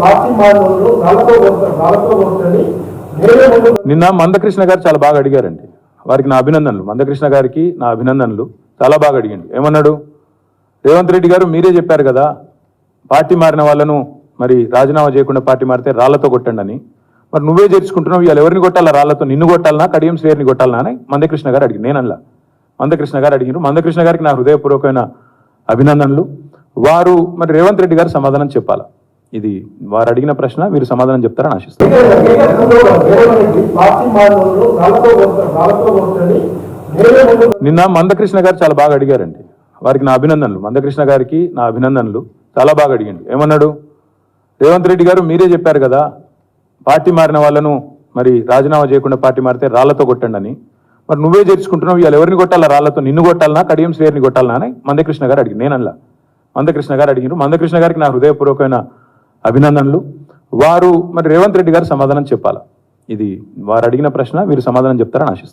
Party మానవులు నిన్న మందకృష్ణ గారు చాలా బాగా అడిగారండి. వారికి నా అభినందనలు. మందకృష్ణ గారికి నా అభినందనలు. చాలా బాగా అడిగండి. ఏమన్నాడు? రేవంత్ రెడ్డి గారు మీరే చెప్పారు కదా పార్టీ మారిన వాళ్ళను మరి రాజీనామా చేయకుండా పార్టీ మారితే రాళ్ళతో కొట్టండి అని మరి నువ్వే చేర్చుకుంటున్నావు ఇవాళ ఎవరిని కొట్టాలా? రాళ్ళతో నిన్ను కొట్టాలనా? కడియం శ్రేయర్ని కొట్టాలనా? అని మందకృష్ణ గారు అడిగి నేనల్లా మందకృష్ణ గారు అడిగినారు మందకృష్ణ గారికి నా హృదయపూర్వకమైన అభినందనలు. వారు మరి రేవంత్ రెడ్డి గారు సమాధానం చెప్పాలా? ఇది వారు అడిగిన ప్రశ్న మీరు సమాధానం చెప్తారని ఆశిస్తాను ముందు నిన్న మందకృష్ణ గారు చాలా బాగా అడిగారండి. వారికి నా అభినందనలు. మందకృష్ణ గారికి నా అభినందనలు. చాలా బాగా అడిగండి. ఏమన్నాడు? రేవంత్ రెడ్డి గారు మీరే చెప్పారు కదా పార్టీ మారిన వాళ్ళను మరి రాజీనామా చేయకుండా పార్టీ మారితే రాళ్ళతో కొట్టండి అని మరి నువ్వే చేర్చుకుంటున్నావు. ఇవాళ ఎవరిని కొట్టాలా? రాళ్ళతో నిన్ను కొట్టాలనా? కడియం శ్రేయర్ని కొట్టాలనా అని మందకృష్ణ గారు అడిగి నేనల్లా మందకృష్ణ గారు అడిగినారు. మందకృష్ణ గారికి నా హృదయపూర్వకమైన అభినందనలు. వారు మరి రేవంత్ రెడ్డి గారు సమాధానం చెప్పాలా? ఇది వారు అడిగిన ప్రశ్న మీరు సమాధానం చెప్తారని ఆశిస్తాను